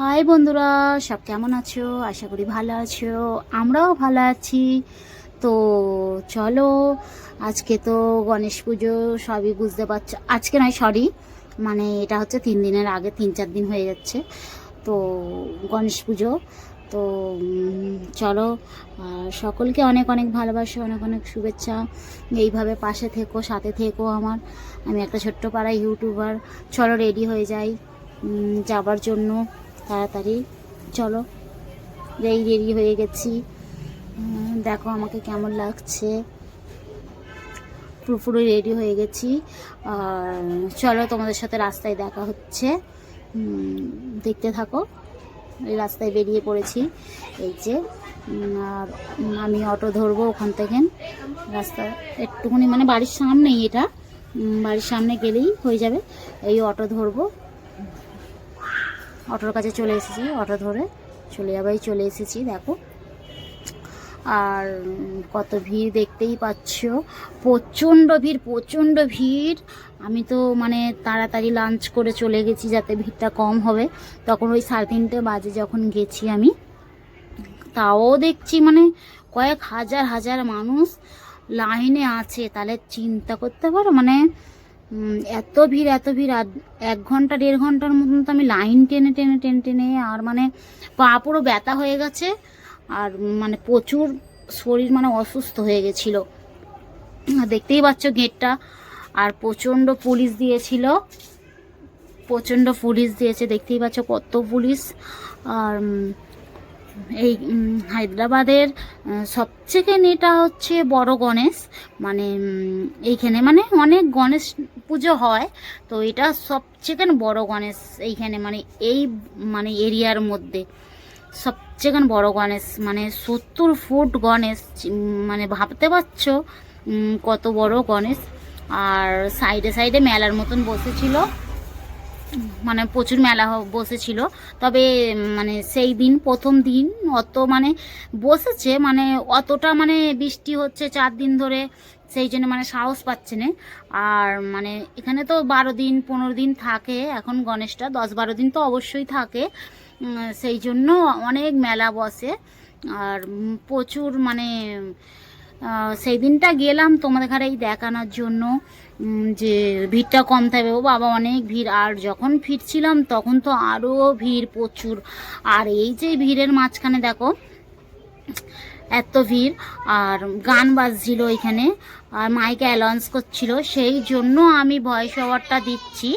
High বন্ধুরা, সব কেমন আছো? আশা করি ভালো আছো। আমরাও ভালো আছি। তো চলো, আজকে তো গণেশ পুজো, সবই বুঝতে পারছ আজকে নয় সরি মানে এটা হচ্ছে তিন দিনের আগে, তিন চার দিন হয়ে যাচ্ছে। তো গণেশ পুজো, তো চলো সকলকে অনেক অনেক ভালোবাসা, অনেক অনেক শুভেচ্ছা। এইভাবে পাশে থেকো, সাথে থেকো আমার। আমি একটা ছোট্ট পাড়া ইউটিউবার। চলো রেডি হয়ে যাই যাবার জন্য। তাড়াতাড়ি। চলো রেডি রেডি হয়ে গেছি। দেখো আমাকে কেমন লাগছে। পুরোপুরি রেডি হয়ে গেছি। আর চলো, তোমাদের সাথে রাস্তায় দেখা হচ্ছে। দেখতে থাকো। এই রাস্তায় বেরিয়ে পড়েছি। এই যে আর আমি অটো ধরবো ওখান থেকে। রাস্তা একটুখানি মানে বাড়ির সামনেই এটা। বাড়ির সামনে গেলেই হয়ে যাবে। এই অটো ধরবো। অটোর কাছে চলে এসেছি, অটো ধরে চলে যাবাই, চলে এসেছি, দেখো। আর কত ভিড় দেখতেই পাচ্ছ, প্রচণ্ড ভিড় প্রচণ্ড ভিড়। আমি তো মানে তাড়াতাড়ি লাঞ্চ করে চলে গেছি যাতে ভিড়টা কম হবে। তখন ওই সাড়ে তিনটে বাজে যখন গেছি আমি, তাও দেখছি মানে কয়েক হাজার হাজার মানুষ লাইনে আছে। তাহলে চিন্তা করতে পারো মানে এত ভিড় এত ভিড়, আর এক ঘণ্টা, দেড় ঘণ্টার মতন তো আমি লাইন টেনে টেনে টেনে টেনে, আর মানে পা পুরো ব্যথা হয়ে গেছে, আর মানে প্রচুর শরীর মানে অসুস্থ হয়ে গেছিল। দেখতেই পাচ্ছ গেটটা, আর প্রচণ্ড পুলিশ দিয়েছিল, প্রচণ্ড পুলিশ দিয়েছে, দেখতেই পাচ্ছ কত পুলিশ, আর এই হায়দ্রাবাদের সবথেকে হচ্ছে বড় গণেশ। মানে এইখানে মানে অনেক গণেশ পুজো হয়। তো এটা সবথেকে বড় গণেশ এইখানে মানে এই মানে এরিয়ার মধ্যে। সবচেয়ে বড় গণেশ মানে সত্তর ফুট গণেশ মানে ভাবতে পারছ কত বড় গণেশ। আর সাইডে সাইডে মেলার মতন বসেছিল। মানে প্রচুর মেলা বসেছিল। তবে মানে সেই দিন, প্রথম দিন অত মানে বসেছে মানে অতটা মানে বৃষ্টি হচ্ছে চার দিন ধরে, সেই জন্য মানে সাহস পাচ্ছে না। আর মানে এখানে তো বারো দিন, পনেরো দিন থাকে এখন গণেশটা, দশ বারো দিন তো অবশ্যই থাকে। সেই জন্য অনেক মেলা বসে। আর প্রচুর মানে সেই দিনটা গেলাম তোমাদের ঘরে এই দেখানোর জন্য যে ভিড়টা কম থাকবে। ও বাবা, অনেক ভিড়। আর যখন ফিরছিলাম, তখন তো আরও ভিড় প্রচুর। আর এই যে ভিড়ের মাঝখানে দেখো, এত ভিড়। আর গান বাজছিল এখানে। আর মাইকে অ্যালাউন্স করছিল। সেই জন্য আমি ভয়েস ওভারটা দিচ্ছি।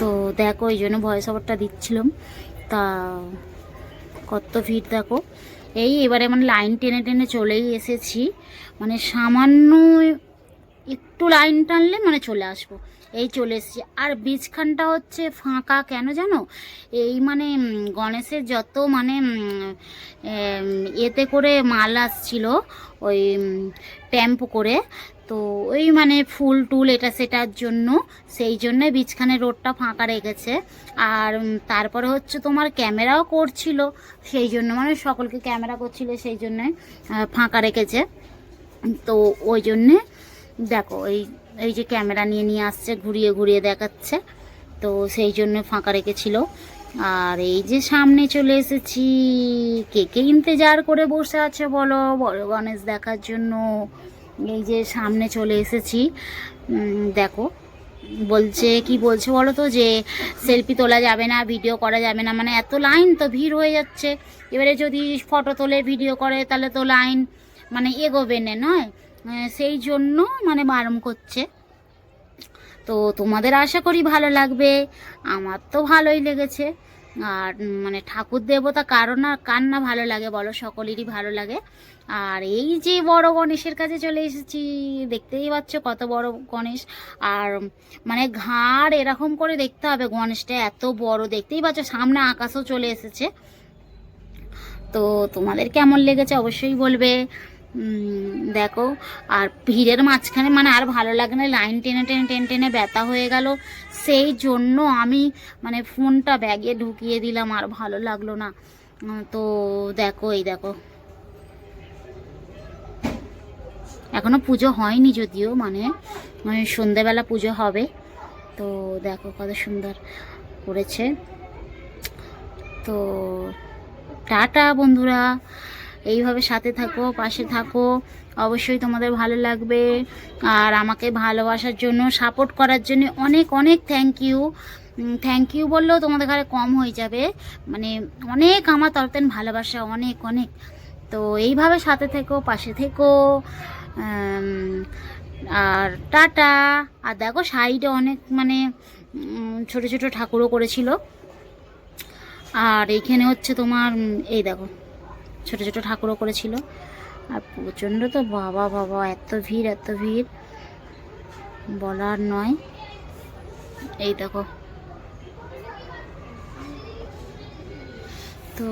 তো দেখো ওই জন্য ভয়েস ওভারটা দিচ্ছিলাম। কত ভিড় দেখো। এই এবারে মানে লাইন টেনে টেনে চলেই এসেছি। মানে সামান্য একটু লাইন টানলে মানে চলে আসব। এই চলে এসেছি। আর বীজখানটা হচ্ছে ফাঁকা কেন জানো? এই মানে গণেশের যত মানে এতে করে মাল আসছিল, ওই ট্যাম্পো করে, তো ওই মানে ফুল টুল এটা সেটার জন্য, সেই জন্যে বীজখানে রোডটা ফাঁকা রেখেছে। আর তারপরে হচ্ছে তোমার ক্যামেরাও করছিল, সেই জন্য মানে সকলকে ক্যামেরা করছিল, সেই জন্য ফাঁকা রেখেছে। তো ওই জন্যে দেখো, এই এই যে ক্যামেরা নিয়ে নিয়ে আসছে, ঘুরিয়ে ঘুরিয়ে দেখাচ্ছে। তো সেই জন্য ফাঁকা রেখেছিল। আর এই যে সামনে চলে এসেছি, কে কে ইন্তজার করে বসে আছে বলো বড় গণেশ দেখার জন্য। এই যে সামনে চলে এসেছি। দেখো, বলছে, কি বলছে বলো তো যে সেলফি তোলা যাবে না ভিডিও করা যাবে না। মানে এত লাইন তো ভিড় হয়ে যাচ্ছে। এবারে যদি ফটো তোলে ভিডিও করে, তাহলে তো লাইন মানে এগোবে না, নয়? সেই জন্য মানে বারণ করছে। তো তোমাদের আশা করি ভালো লাগবে। আমার তো ভালোই লেগেছে। আর মানে ঠাকুর দেবতা কারও না কার না ভালো লাগে বলো, সকলেরই ভালো লাগে। আর এই যে বড় গণেশের কাছে চলে এসেছি, দেখতেই পাচ্ছ কত বড় গণেশ। আর মানে ঘাড় এরকম করে দেখতে হবে গণেশটা, এত বড়, দেখতেই পাচ্ছ সামনে আকাশও চলে এসেছে। তো তোমাদের কেমন লেগেছে অবশ্যই বলবে। দেখো, আর ভিড়ের মাঝখানে মানে আর ভালো লাগে না, লাইন টেনে টেনে টেনে টেনে ব্যথা হয়ে গেল। সেই জন্য আমি মানে ফোনটা ব্যাগে ঢুকিয়ে দিলাম, আর ভালো লাগল না। তো দেখো, এই দেখো। এখনও পুজো হয়নি যদিও মানে মানে সন্ধেবেলা পুজো হবে। তো দেখো কত সুন্দর করেছে। তো টাটা, বন্ধুরা। এইভাবে সাথে থাকো, পাশে থাকো। অবশ্যই তোমাদের ভালো লাগবে। আর আমাকে ভালোবাসার জন্য সাপোর্ট করার জন্য অনেক অনেক থ্যাংক ইউ থ্যাংক ইউ বললেও তোমাদের ঘরে কম হয়ে যাবে। মানে অনেক আমার তরফ থেকে ভালোবাসা, অনেক অনেক। তো এইভাবে সাথে থেকো, পাশে থেকো। আর টাটা। আর দেখো সাইডে অনেক মানে ছোট ছোট ঠাকুরও করেছিল। আর এইখানে হচ্ছে তোমার এই দেখো। ছোট ছোট ঠাকুরও করেছিল। আর প্রচণ্ড তো, বাবা বাবা, এত ভিড় এত ভিড়। বলার নয়। এই দেখো। তো